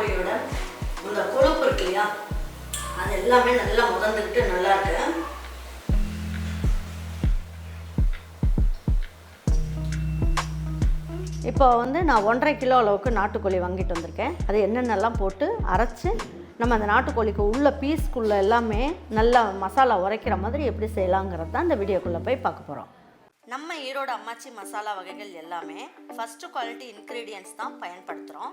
கோழியோட அந்த கொழுப்பு இருக்கு இல்லையா? அது எல்லாமே நல்லா முதந்துக்கிட்டு நல்லா இருக்கு. இப்போ வந்து நான் ஒன்றரை கிலோ அளவுக்கு நாட்டுக்கோழி வாங்கிட்டு வந்திருக்கேன். அது என்னென்னலாம் போட்டு அரைச்சி நம்ம அந்த நாட்டுக்கோழிக்கு உள்ள பீஸ்க்குள்ளே எல்லாமே நல்லா மசாலா உரைக்கிற மாதிரி எப்படி செய்யலாங்கிறது தான் இந்த வீடியோக்குள்ளே போய் பார்க்க போகிறோம் நம்ம ஈரோடு அம்மாச்சி மசாலா வகைகள் எல்லாமே ஃபஸ்ட்டு குவாலிட்டி இன்க்ரீடியன்ஸ் தான் பயன்படுத்துகிறோம்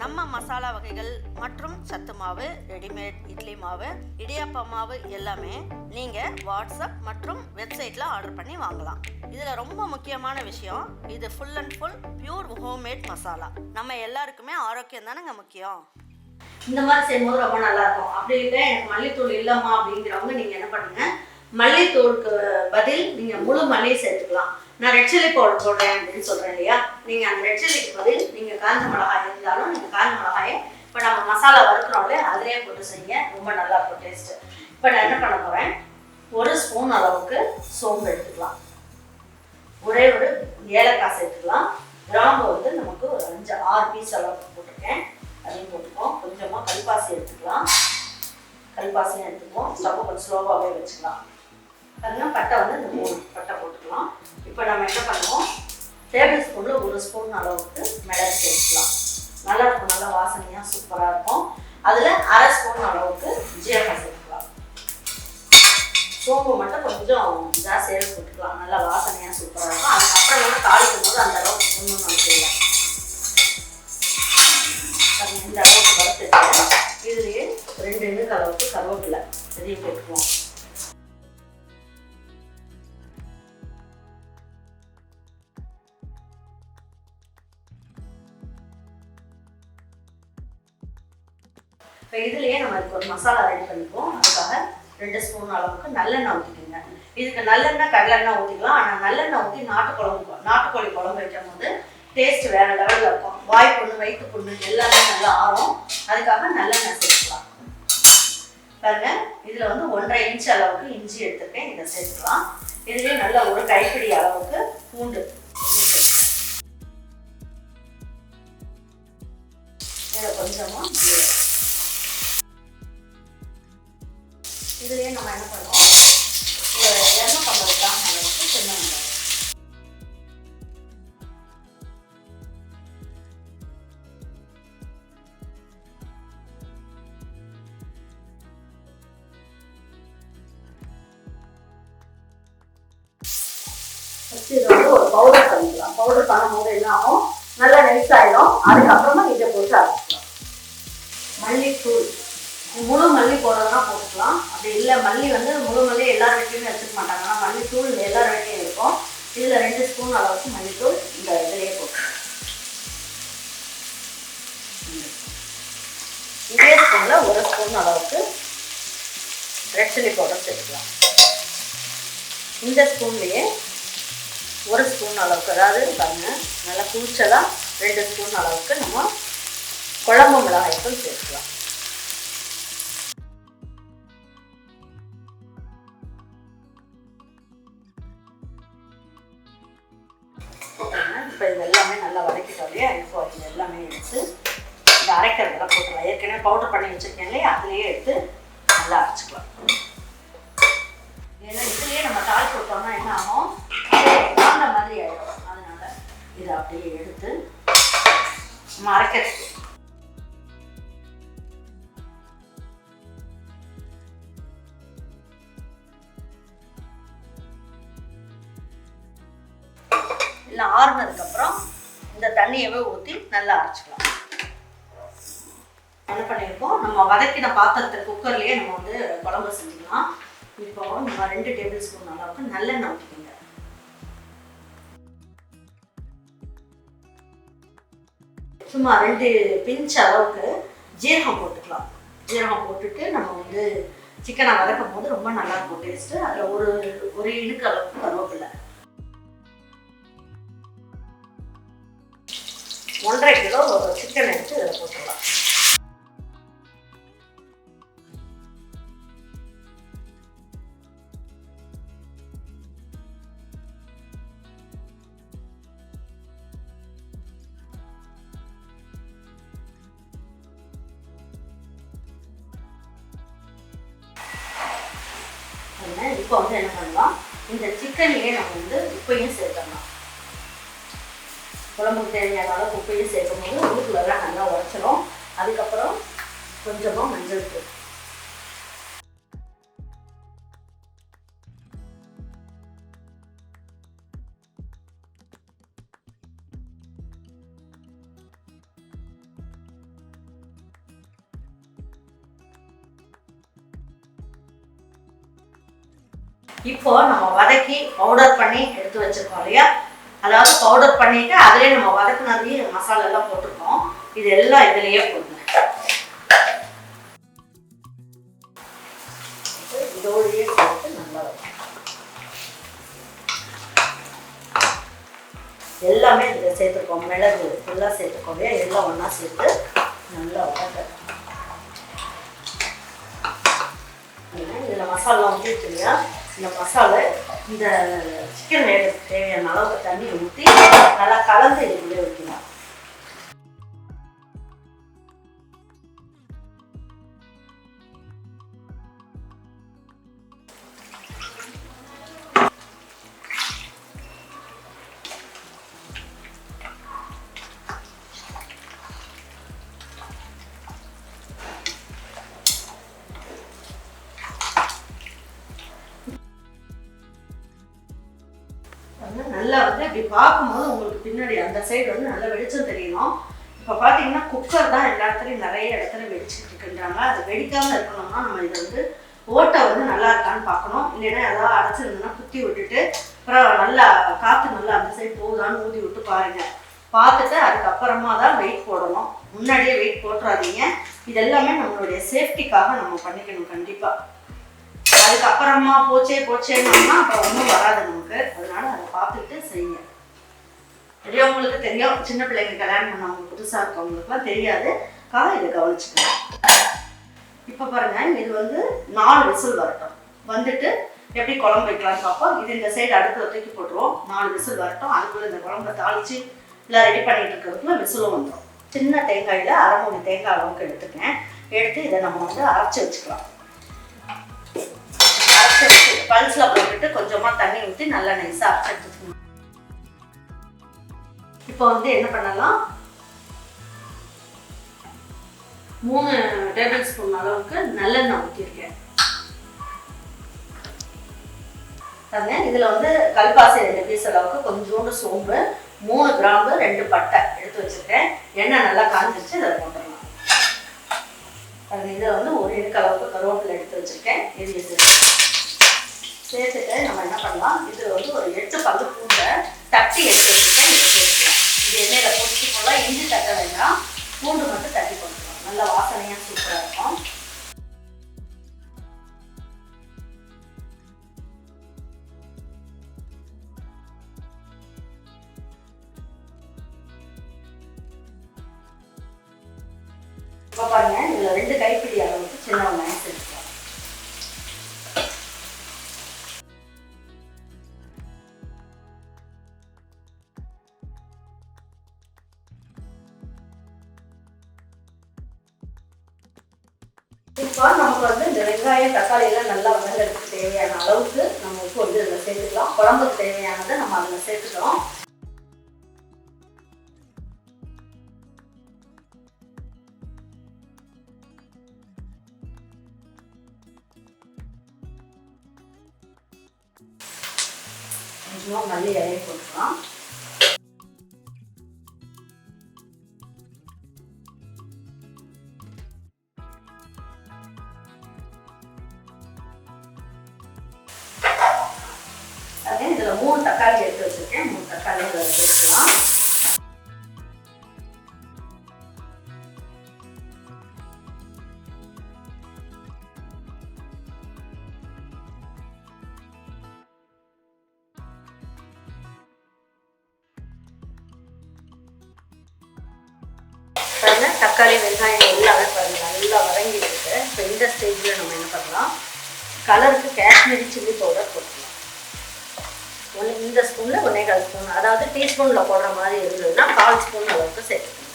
நம்ம மசாலா வகைகள் மற்றும் சத்து மாவு ரெடிமேட் இட்லி மாவு இடியாப்ப மாவு எல்லாமே நீங்கள் வாட்ஸ்அப் மற்றும் வெப்சைட்டில் ஆர்டர் பண்ணி வாங்கலாம். இதில் ரொம்ப முக்கியமான விஷயம் இது full and full pure homemade masala நம்ம எல்லாருக்குமே ஆரோக்கியம் தானேங்க முக்கியம்? இந்த மாதிரி செய்யும்போது ரொம்ப நல்லா இருக்கும். அப்படி இல்லை எனக்கு மல்லித்தூள் இல்லைம்மா அப்படிங்கிறவங்க நீங்கள் என்ன பண்ணுங்க மல்லித்தூளுக்கு பதில் நீங்கள் முழு மல்லியை சேர்த்துக்கலாம். நான் ரெட் சில்லி பவுடர் போடுறேன் அப்படின்னு சொல்கிறேன் இல்லையா? நீங்கள் அந்த ரெட் சில்லிக்கு பதில் நீங்கள் காஞ்ச மிளகாய் இருந்தாலும் நீங்கள் காஞ்ச மிளகாயை இப்போ நம்ம மசாலா வறுக்கிறோம்ல அதிலே போட்டு செய்யுங்க. ரொம்ப நல்லா இருக்கும் டேஸ்ட்டு இப்போ நான் என்ன பண்ண போகிறேன் ஒரு ஸ்பூன் அளவுக்கு சோம்பு எடுத்துக்கலாம். ஒரே ஒரு ஏலக்காய் சேர்த்துக்கலாம். கிராம்பு வந்து நமக்கு ஒரு அஞ்சு ஆறு பீஸ் அளவுக்கு போட்டிருக்கேன். அதையும் போட்டுப்போம் கொஞ்சமாக கல்பாசி எடுத்துக்கலாம். கல்பாசியும் எடுத்துப்போம் ஸ்டவ்வை கொஞ்சம் ஸ்லோவாகவே வச்சுக்கலாம். பாருங்கள் பட்டை வந்து இந்த மூணு பட்டை போட்டுக்கலாம். இப்போ நம்ம என்ன பண்ணுவோம்? டேபிள் ஸ்பூனில் ஒரு ஸ்பூன் அளவுக்கு மிளகு சேர்க்கலாம் நல்லா இருக்கும் நல்லா வாசனையாக சூப்பராக இருக்கும். அதில் அரை ஸ்பூன் அளவுக்கு ஜீரகம் சேர்த்துக்கலாம். சோம்பு மட்டும் கொஞ்சம் இதாக சேர்த்து போட்டுக்கலாம். நல்லா வாசனையாக சூப்பராக இருக்கும். அதுக்கப்புறம் வந்து தாளிக்கும் போது அந்த அளவுக்கு ஒன்றும் நமக்கு இல்லை. இந்த அளவுக்கு வறுத்துட்டு இதுலேயே ரெண்டு இனுக்கு அளவுக்கு கருவேப்பிலை இதையும் போட்டுக்குவோம் இப்போ இதுலேயே நம்ம இதுக்கு ஒரு மசாலா ரெடி பண்ணிப்போம் அதுக்காக ரெண்டு ஸ்பூன் அளவுக்கு நல்லெண்ணெய் ஊற்றிக்கோங்க இதுக்கு நல்லெண்ணெய் கடலெண்ணெய் ஊற்றிக்கலாம் ஆனால் நல்லெண்ணெய் ஊற்றி நாட்டு குழம்பு நாட்டுக்கோழி குழம்பு வைக்கும் போது டேஸ்ட் வேறு லெவலில் இருக்கும். வாய் புண்ணு வயிற்று புண்ணு எல்லாமே நல்லா ஆறும். அதுக்காக நல்லெண்ணெய் சேர்த்துக்கலாம். பாருங்க இதில் வந்து ஒன்றரை இன்ச் அளவுக்கு இஞ்சி எடுத்துருக்கேன். இதை சேர்த்துக்கலாம். இதுலேயே நல்ல ஒரு கைப்பிடி அளவுக்கு பூண்டு இதில் கொஞ்சமாக இதுலேயே நம்ம என்ன பண்ணுவோம்? ஒரு இரநூத்தம்பது கிராம் அளவுக்கு சின்ன வெங்காயம். ஃபஸ்ட்டு இதை வந்து ஒரு பவுடர் பண்ணிக்கலாம். பவுடர் பண்ணும்போது என்ன ஆகும்? நல்லா நெல்ஸ் ஆயிடும். அதுக்கப்புறமா இதை போட்டு அரைச்சிக்கலாம் மல்லித்தூள். முழு மல்லி போடுறதுனா போட்டுக்கலாம். அப்படி இல்லை மல்லி வந்து முழு மல்லி எல்லார் வீட்லையுமே வச்சுக்க மாட்டாங்க. ஆனால் மல்லித்தூள் எல்லார் வீட்லையும் இருக்கும். இதில் ரெண்டு ஸ்பூன் அளவுக்கு மல்லித்தூள் இந்த இதிலேயே போட்டுக்கலாம். இதே ஸ்பூனில் ஒரு ஸ்பூன் அளவுக்கு ரெட் சில்லி பவுடர் சேர்த்துக்கலாம். இந்த ஸ்பூன்லேயே ஒரு ஸ்பூன் அளவுக்கு அதாவது பாருங்கள் நல்லா குளிச்சதாக ரெண்டு ஸ்பூன் அளவுக்கு நம்ம குழம்பு மிளகாய்த்தூள் சேர்த்துக்கலாம். இப்போ இது எல்லாமே நல்லா வதக்கிட்டோம் இல்லையா? இப்போ இது எல்லாமே எடுத்து இந்த அரைக்கிறதெல்லாம் போட்டுக்கலாம். ஏற்கனவே பவுடர் பண்ணி வச்சுருக்கேன் இல்லையா? அதுலேயே எடுத்து நல்லா அரைச்சிக்கலாம். ஏன்னா இதுலேயே நம்ம தாள் கொடுத்தோம்னா என்ன ஆகும்? அந்த மாதிரி ஆகிடும் அதனால இதை அப்படியே எடுத்து நம்ம அரைக்கிறது இல்லை ஆறுனதுக்கப்புறம் இந்த தண்ணியவே ஊற்றி நல்லா அரைச்சிக்கலாம். என்ன பண்ணியிருக்கோம் நம்ம வதக்கின பாத்திரத்தை குக்கர்லேயே நம்ம வந்து குழம்பு செஞ்சுக்கலாம். இப்போ நம்ம ரெண்டு டேபிள் ஸ்பூன் அளவுக்கு நல்லெண்ணெய் ஊற்றிக்கோங்க சும்மா ரெண்டு பிஞ்ச் அளவுக்கு ஜீரகம் போட்டுக்கலாம். ஜீரகம் போட்டுட்டு நம்ம வந்து சிக்கனை வதக்கும் போது ரொம்ப நல்லா இருக்கும் டேஸ்ட்டு அதில் ஒரு ஒரு இழுக்கு அளவுக்கு கருவேப்பிலை. ஒன்றரை கிலோ சிக்கன் எடுத்து இதில் போட்டுடலாம். இப்போ வந்து என்ன பண்ணலாம்? இந்த சிக்கன்லேயே நம்ம வந்து உப்பையும் சேர்க்கலாம் குழம்புக்கு தேவையான அளவு உப்பையும் சேர்க்கும் போது ஊருக்குள்ளெல்லாம் நல்லா உரைச்சிரும் அதுக்கப்புறம் கொஞ்சமாக மஞ்சள் தூள். இப்போ நம்ம வதக்கி பவுடர் பண்ணி எடுத்து வச்சிருக்கோம் இல்லையா? அதாவது பவுடர் பண்ணிட்டு அதிலே நம்ம வதக்குனதையும் மசாலா எல்லாம் போட்டிருக்கோம் இது எல்லாம் இதுலயே போடுங்க இதோடயே போட்டு நல்லா எல்லாமே இதில் சேர்த்துருக்கோம். மிளகு ஃபுல்லாக சேர்த்துக்கோங்க எல்லாம் ஒன்றா சேர்த்து நல்லா வதக்கணும். இதில் மசாலா ஊற்றிட்டு இல்லையா? இந்த மசாலா இந்த சிக்கன் வேக தேவையான அளவுக்கு தண்ணி ஊற்றி நல்லா கலந்து இதுக்குள்ளே வைக்கலாம் நல்லா வந்து இப்படி பார்க்கும்போது உங்களுக்கு பின்னாடி அந்த சைடு வந்து நல்ல வெளிச்சம் தெரியணும் இப்போ பார்த்தீங்கன்னா குக்கர் தான் எல்லா இடத்துலையும் நிறைய இடத்துல வெடிச்சிட்டு இருக்குன்றாங்க. அது வெடிக்காமல் இருக்கணும்னா நம்ம இதை வந்து ஓட்டை வந்து நல்லா இருக்கான்னு பார்க்கணும். இல்லைன்னா ஏதாவது அடைச்சிருந்தோம்னா குத்தி விட்டுட்டு அப்புறம் நல்லா காற்று நல்லா அந்த சைடு போகுதான்னு ஊதி விட்டு பாருங்கள் பார்த்துட்டு அதுக்கப்புறமா தான் வெயிட் போடணும். முன்னாடியே வெயிட் போட்டுறாதீங்க. இது எல்லாமே நம்மளுடைய சேஃப்டிக்காக நம்ம பண்ணிக்கணும் கண்டிப்பாக அதுக்கப்புறமா போச்சே போச்சேன்னா அப்புறம் ஒன்றும் வராது நமக்கு. அதனால செய்யுங்க. பெரியவங்களுக்கு தெரியும் சின்ன பிள்ளைங்க கல்யாணம் பண்ணவங்க புதுசாக இருக்கவங்களுக்குலாம் தெரியாது. காக இதை கவனிச்சுக்கலாம் இப்போ பாருங்க இது வந்து நாலு விசில் வரட்டும். வந்துட்டு எப்படி குழம்பு வைக்கலாம்னு பார்ப்போம். இது இந்த சைடு அடுத்து தூக்கி போட்டுருவோம். நாலு விசில் வரட்டும். அதுக்குள்ள இந்த குழம்பை தாளிச்சு எல்லாம் ரெடி பண்ணிட்டு இருக்கிறதுக்குள்ள விசிலும் வந்துடும் சின்ன தேங்காயில் அரை மூணு தேங்காய் அளவுக்கு எடுத்துக்கேன். எடுத்து இதை நம்ம வந்து அரைச்சி வச்சுக்கலாம். அரைச்சி வச்சு பல்ஸில் போட்டுட்டு கொஞ்சமாக தண்ணி ஊற்றி நல்லா நைஸாக அரைச்சி இப்போ வந்து என்ன பண்ணலாம்? மூணு டேபிள் ஸ்பூன் அளவுக்கு நல்லெண்ணெய் ஊற்றிருக்கேன் பாருங்க இதில் வந்து கல்பாசி ரெண்டு பீஸ் அளவுக்கு கொஞ்சோண்டு சோம்பு மூணு கிராம்பு ரெண்டு பட்டை எடுத்து வச்சுருக்கேன். எண்ணெய் நல்லா காஞ்சிச்சு இதில் போட்டுடலாம். பாருங்க இதில் வந்து ஒரு இடுக்கு அளவுக்கு கருவேப்பில் எடுத்து வச்சிருக்கேன். இது இது. சேர்த்துட்டு நம்ம என்ன பண்ணலாம்? இது வந்து ஒரு எட்டு பங்கு பூண்டை தட்டி எடுத்து வச்சுருக்கோம் இது எண்ணெயில் பொடிச்சு போடலாம். இஞ்சி தட்ட வேண்டாம். பூண்டு மட்டும் தட்டி போட்டுக்கலாம். நல்ல வாசனையாக சூப்பராக இருக்கும். இப்போ பாருங்க இதில் ரெண்டு கைப்பிடி அளவுக்கு சின்ன வெங்காயம் சேர்த்துக்கலாம் குழம்புக்கு தேவையானதை நம்ம அதில் சேர்த்துக்கிறோம். கொஞ்சமாக மல்லி இலையை போட்டுக்கலாம். தக்காளி எடுத்து வச்சிருக்கேன். மூணு தக்காளி அதில் வச்சுக்கலாம் பாருங்க தக்காளி வெங்காயம் எல்லாமே பாருங்க நல்லா வதங்கி இருக்கு இப்போ இந்த ஸ்டேஜில் நம்ம என்ன பண்ணலாம்? கலருக்கு காஷ்மீரி சில்லி பவுடர் போட்டு ஒன்று இந்த ஸ்பூனில் ஒன்றே கால் ஸ்பூன் அதாவது டீஸ்பூனில் போடுற மாதிரி இருந்ததுன்னா கால் ஸ்பூன் அளவுக்கு சேர்த்துக்கணும்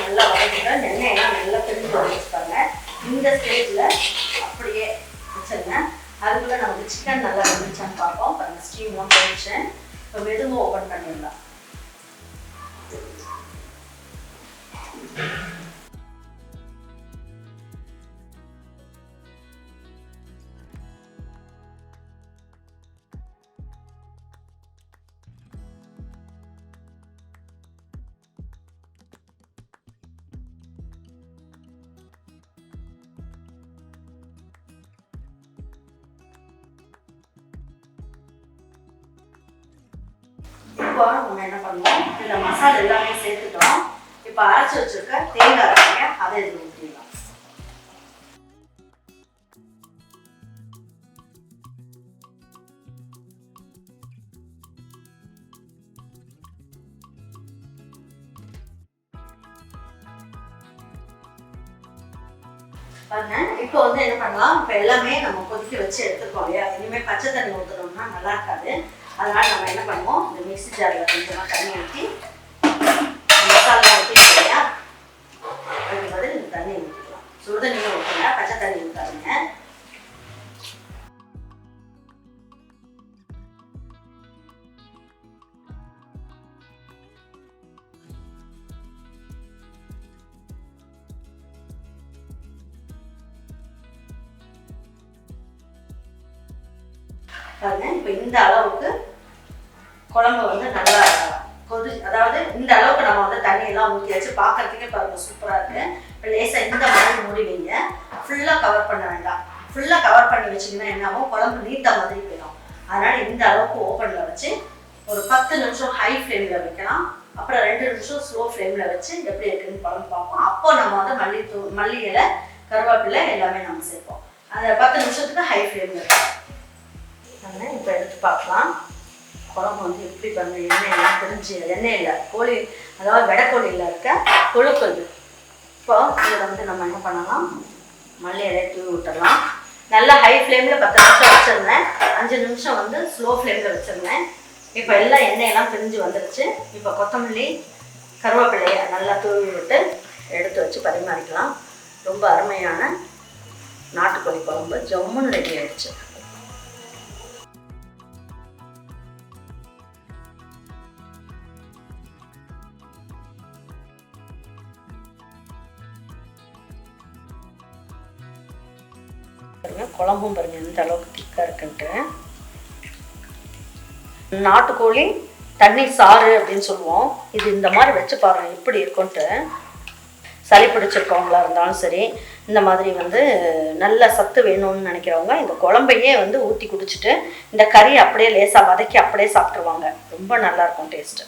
நல்லா வதக்கிட்டா எண்ணெயெல்லாம் நல்லா பிரிஞ்சு வச்சுப்பாங்க இந்த ஸ்டேஜில் அப்படியே வச்சுருங்க அதுக்குள்ளே நமக்கு சிக்கன் நல்லா வந்துச்சான்னு பார்ப்போம் பாருங்க ஸ்டீம்லாம் போயிடுச்சு இப்போ மெதுவாக ஓப்பன் பண்ணிடலாம் இப்போ நம்ம என்ன பண்ணோம் இதில் மசாலா எல்லாமே சேர்த்துட்டோம் இப்போ அரைச்சி வச்சிருக்க தேங்காய் இருக்குங்க அதை இதில் ஊற்றிடலாம் பாருங்க இப்போ வந்து என்ன பண்ணலாம்? இப்போ எல்லாமே நம்ம கொதிக்க வச்சு எடுத்துக்கோம் இல்லையா? இனிமேல் பச்சை தண்ணி ஊற்றுனோம்னா நல்லா இருக்காது. அதனால நம்ம என்ன பண்ணுவோம்? இந்த மிக்சி ஜாரில் கொஞ்சமாக தண்ணி ஊற்றி சுடு ஊற்றுங்க பச்சை தண்ணி ஊற்றாதுங்க பாருங்க இப்போ இந்த அளவுக்கு குழம்பு வந்து நல்லா கொதி அதாவது இந்த அளவுக்கு நம்ம வந்து தண்ணியெல்லாம் ஊற்றியாச்சு பார்க்கறதுக்கே பாருங்க சூப்பராக இருக்கு. லேசாக இந்த மாதிரி மூடி வைங்க. ஃபுல்லாக கவர் பண்ண வேண்டாம். ஃபுல்லாக கவர் பண்ணி வச்சிங்கன்னா என்ன ஆகும் குழம்பு நீட்ட மாதிரி போயிடும். அதனால் இந்த அளவுக்கு ஓப்பனில் வச்சு ஒரு பத்து நிமிஷம் ஹை ஃப்ளேமில் வைக்கலாம். அப்புறம் ரெண்டு நிமிஷம் ஸ்லோ ஃப்ளேமில் வச்சு எப்படி இருக்குன்னு குழம்பு பார்ப்போம். அப்போ நம்ம வந்து மல்லித்தூ மல்லி இலை கருவேப்பிலை எல்லாமே நம்ம சேர்ப்போம். அந்த பத்து நிமிஷத்துக்கு ஹை ஃப்ளேமில் வைக்கலாம். அதனால் இப்போ எடுத்து பார்க்கலாம். குழம்பு வந்து எப்படி பண்ணு எண்ணெய் எல்லாம் தெரிஞ்சு எண்ணெய் இல்லை கோழி அதாவது வெடைக்கோழியில் இருக்க கொழுப்பு இப்போ இதில் வந்து நம்ம என்ன பண்ணலாம்? மல்லி இலையை தூவி விட்டுறலாம். நல்லா ஹை ஃப்ளேமில் பத்து நிமிஷம் வச்சுருந்தேன். அஞ்சு நிமிஷம் வந்து ஸ்லோ ஃப்ளேமில் வச்சுருந்தேன். இப்போ எல்லாம் எண்ணெயெல்லாம் பிரிஞ்சு வந்துருச்சு. இப்போ கொத்தமல்லி கருவேப்பிலையை நல்லா தூவி விட்டு எடுத்து வச்சு பரிமாறிக்கலாம். ரொம்ப அருமையான நாட்டுக்கோழி குழம்பு. ஜம்முன்னு ரெடி ஆயிடுச்சு. பாருங்கள் குழம்பும் பாருங்கள் எந்த அளவுக்கு திக்காக இருக்குன்ட்டு. நாட்டுக்கோழி தண்ணி சாறு அப்படின்னு சொல்லுவோம். இது இந்த மாதிரி வச்சு பாருங்க. எப்படி இருக்குன்ட்டு. சளி பிடிச்சிருக்கவங்களா இருந்தாலும் சரி இந்த மாதிரி வந்து நல்ல சத்து வேணும்னு நினைக்கிறவங்க இந்த குழம்பையே வந்து ஊற்றி குடிச்சிட்டு இந்த கறி அப்படியே லேசாக வதக்கி அப்படியே சாப்பிட்ருவாங்க ரொம்ப நல்லாயிருக்கும் டேஸ்ட்டு